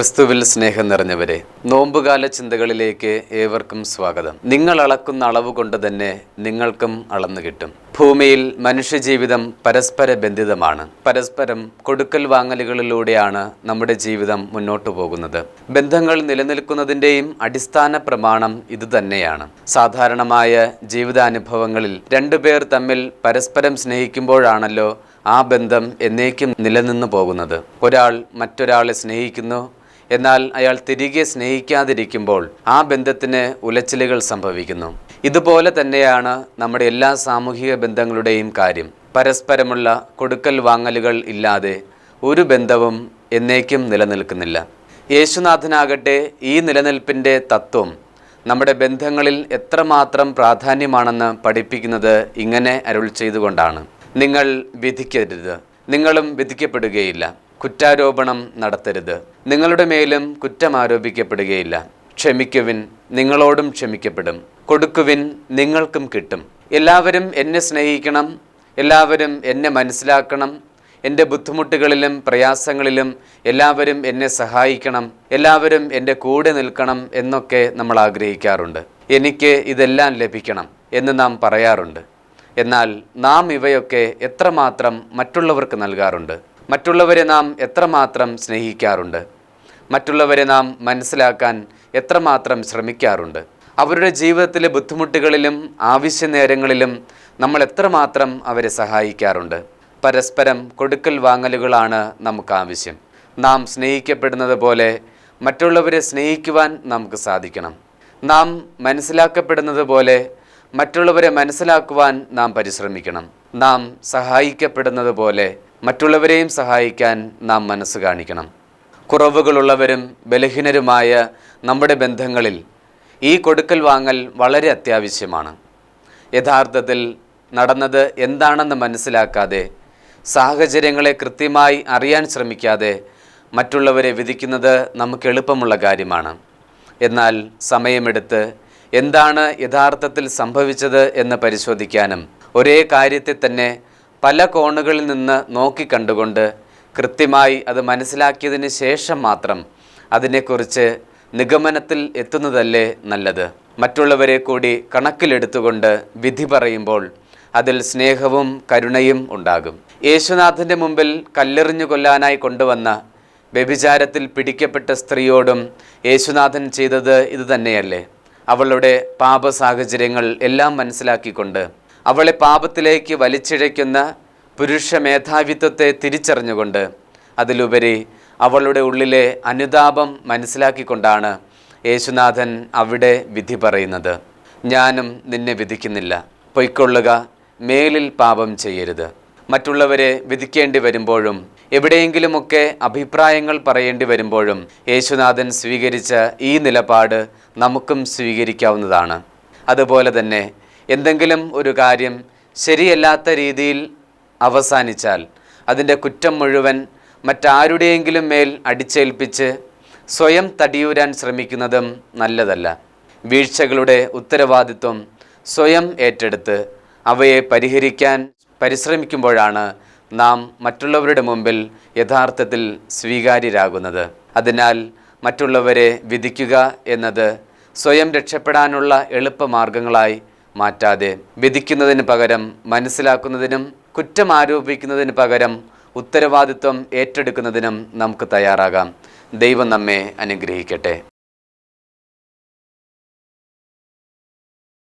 ക്രിസ്തുവിൽ സ്നേഹം നിറഞ്ഞവരെ നോമ്പുകാല ചിന്തകളിലേക്ക് ഏവർക്കും സ്വാഗതം. നിങ്ങൾ അളക്കുന്ന അളവ് കൊണ്ട് തന്നെ നിങ്ങൾക്കും അളന്നു കിട്ടും. ഭൂമിയിൽ മനുഷ്യജീവിതം പരസ്പര ബന്ധിതമാണ്. പരസ്പരം കൊടുക്കൽ വാങ്ങലുകളിലൂടെയാണ് നമ്മുടെ ജീവിതം മുന്നോട്ടു പോകുന്നത്. ബന്ധങ്ങൾ നിലനിൽക്കുന്നതിന്റെയും അടിസ്ഥാന പ്രമാണം ഇതുതന്നെയാണ്. സാധാരണമായ ജീവിതാനുഭവങ്ങളിൽ രണ്ടുപേർ തമ്മിൽ പരസ്പരം സ്നേഹിക്കുമ്പോഴാണല്ലോ ആ ബന്ധം എന്നേക്കും നിലനിന്നു പോകുന്നത്. ഒരാൾ മറ്റൊരാളെ സ്നേഹിക്കുന്നു എന്നാൽ അയാൾ തിരികെ സ്നേഹിക്കാതിരിക്കുമ്പോൾ ആ ബന്ധത്തിന് ഉലച്ചിലുകൾ സംഭവിക്കുന്നു. ഇതുപോലെ തന്നെയാണ് നമ്മുടെ എല്ലാ സാമൂഹിക ബന്ധങ്ങളുടെയും കാര്യം. പരസ്പരമുള്ള കൊടുക്കൽ വാങ്ങലുകൾ ഇല്ലാതെ ഒരു ബന്ധവും എന്നേക്കും നിലനിൽക്കുന്നില്ല. യേശുനാഥനാകട്ടെ ഈ നിലനിൽപ്പിന്റെ തത്വം നമ്മുടെ ബന്ധങ്ങളിൽ എത്രമാത്രം പ്രാധാന്യമാണെന്ന് പഠിപ്പിക്കുന്നത് ഇങ്ങനെ അരുൾ ചെയ്തുകൊണ്ടാണ്. നിങ്ങൾ വിധിക്കരുത്. നിങ്ങളും വിധിക്കപ്പെടുകയില്ല. കുറ്റാരോപണം നടത്തരുത്. നിങ്ങളുടെ മേലും കുറ്റം ആരോപിക്കപ്പെടുകയില്ല. ക്ഷമിക്കുവിൻ നിങ്ങളോടും ക്ഷമിക്കപ്പെടും. കൊടുക്കുവിൻ നിങ്ങൾക്കും കിട്ടും. എല്ലാവരും എന്നെ സ്നേഹിക്കണം. എല്ലാവരും എന്നെ മനസ്സിലാക്കണം. എന്റെ ബുദ്ധിമുട്ടുകളിലും പ്രയാസങ്ങളിലും എല്ലാവരും എന്നെ സഹായിക്കണം. എല്ലാവരും എന്റെ കൂടെ നിൽക്കണം എന്നൊക്കെ നമ്മൾ ആഗ്രഹിക്കാറുണ്ട്. എനിക്ക് ഇതെല്ലാം ലഭിക്കണം എന്ന് നാം പറയാറുണ്ട്. എന്നാൽ നാം ഇവയൊക്കെ എത്രമാത്രം മറ്റുള്ളവർക്ക് നൽകാറുണ്ട്? മറ്റുള്ളവരെ നാം എത്രമാത്രം സ്നേഹിക്കാറുണ്ട്? മറ്റുള്ളവരെ നാം മനസ്സിലാക്കാൻ എത്രമാത്രം ശ്രമിക്കാറുണ്ട്? അവരുടെ ജീവിതത്തിലെ ബുദ്ധിമുട്ടുകളിലും ആവശ്യ നേരങ്ങളിലും നമ്മൾ എത്രമാത്രം അവരെ സഹായിക്കാറുണ്ട്? പരസ്പരം കൊടുക്കൽ വാങ്ങലുകളാണ് നമുക്ക് ആവശ്യം. നാം സ്നേഹിക്കപ്പെടുന്നത് പോലെ മറ്റുള്ളവരെ സ്നേഹിക്കുവാൻ നമുക്ക് സാധിക്കണം. നാം മനസ്സിലാക്കപ്പെടുന്നത് പോലെ മറ്റുള്ളവരെ മനസ്സിലാക്കുവാൻ നാം പരിശ്രമിക്കണം. നാം സഹായിക്കപ്പെടുന്നത് പോലെ മറ്റുള്ളവരെയും സഹായിക്കാൻ നാം മനസ്സ് കാണിക്കണം. കുറവുകളുള്ളവരും ബലഹീനരുമായ നമ്മുടെ ബന്ധങ്ങളിൽ ഈ കൊടുക്കൽ വാങ്ങൽ വളരെ അത്യാവശ്യമാണ്. യഥാർത്ഥത്തിൽ നടന്നത് എന്താണെന്ന് മനസ്സിലാക്കാതെ സാഹചര്യങ്ങളെ കൃത്യമായി അറിയാൻ ശ്രമിക്കാതെ മറ്റുള്ളവരെ വിധിക്കുന്നത് നമുക്ക് എളുപ്പമുള്ള കാര്യമാണ്. എന്നാൽ സമയമെടുത്ത് എന്താണ് യഥാർത്ഥത്തിൽ സംഭവിച്ചത് എന്ന് പരിശോധിക്കാനും ഒരേ കാര്യത്തെ തന്നെ പല കോണുകളിൽ നിന്ന് നോക്കിക്കണ്ടുകൊണ്ട് കൃത്യമായി അത് മനസ്സിലാക്കിയതിന് ശേഷം മാത്രം അതിനെക്കുറിച്ച് നിഗമനത്തിൽ എത്തുന്നതല്ലേ നല്ലത്. മറ്റുള്ളവരെ കൂടി കണക്കിലെടുത്തുകൊണ്ട് വിധി പറയുമ്പോൾ അതിൽ സ്നേഹവും കരുണയും ഉണ്ടാകും. യേശുനാഥന്റെ മുമ്പിൽ കല്ലെറിഞ്ഞു കൊല്ലാനായി കൊണ്ടുവന്ന വ്യഭിചാരത്തിൽ പിടിക്കപ്പെട്ട സ്ത്രീയോടും യേശുനാഥൻ ചെയ്തത് ഇതുതന്നെയല്ലേ. അവളുടെ പാപ സാഹചര്യങ്ങൾ എല്ലാം മനസ്സിലാക്കിക്കൊണ്ട് അവളെ പാപത്തിലേക്ക് വലിച്ചിഴയ്ക്കുന്ന പുരുഷ മേധാവിത്വത്തെ തിരിച്ചറിഞ്ഞുകൊണ്ട് അതിലുപരി അവളുടെ ഉള്ളിലെ അനുതാപം മനസ്സിലാക്കിക്കൊണ്ടാണ് യേശുനാഥൻ അവിടെ വിധി പറയുന്നത്. ഞാനും നിന്നെ വിധിക്കുന്നില്ല. പൊയ്ക്കൊള്ളുക. മേലിൽ പാപം ചെയ്യരുത്. മറ്റുള്ളവരെ വിധിക്കേണ്ടി വരുമ്പോഴും എവിടെയെങ്കിലുമൊക്കെ അഭിപ്രായങ്ങൾ പറയേണ്ടി വരുമ്പോഴും യേശുനാഥൻ സ്വീകരിച്ച ഈ നിലപാട് നമുക്കും സ്വീകരിക്കാവുന്നതാണ്. അതുപോലെ തന്നെ എന്തെങ്കിലും ഒരു കാര്യം ശരിയല്ലാത്ത രീതിയിൽ അവസാനിച്ചാൽ അതിന്റെ കുറ്റം മുഴുവൻ മറ്റാരുടെയെങ്കിലും മേൽ അടിച്ചേൽപ്പിച്ച് സ്വയം തടിയൂരാൻ ശ്രമിക്കുന്നതും നല്ലതല്ല. വീഴ്ചകളുടെ ഉത്തരവാദിത്വം സ്വയം ഏറ്റെടുത്ത് അവയെ പരിഹരിക്കാൻ പരിശ്രമിക്കുമ്പോഴാണ് നാം മറ്റുള്ളവരുടെ മുമ്പിൽ യഥാർത്ഥത്തിൽ സ്വീകാര്യരാകുന്നത്. അതിനാൽ മറ്റുള്ളവരെ വിധിക്കുക എന്നത് സ്വയം രക്ഷപ്പെടാനുള്ള എളുപ്പമാർഗങ്ങളായി മാറ്റാതെ വിധിക്കുന്നതിന് പകരം മനസ്സിലാക്കുന്നതിനും കുറ്റം ആരോപിക്കുന്നതിന് പകരം ഉത്തരവാദിത്വം ഏറ്റെടുക്കുന്നതിനും നമുക്ക് തയ്യാറാകാം. ദൈവം നമ്മെ അനുഗ്രഹിക്കട്ടെ.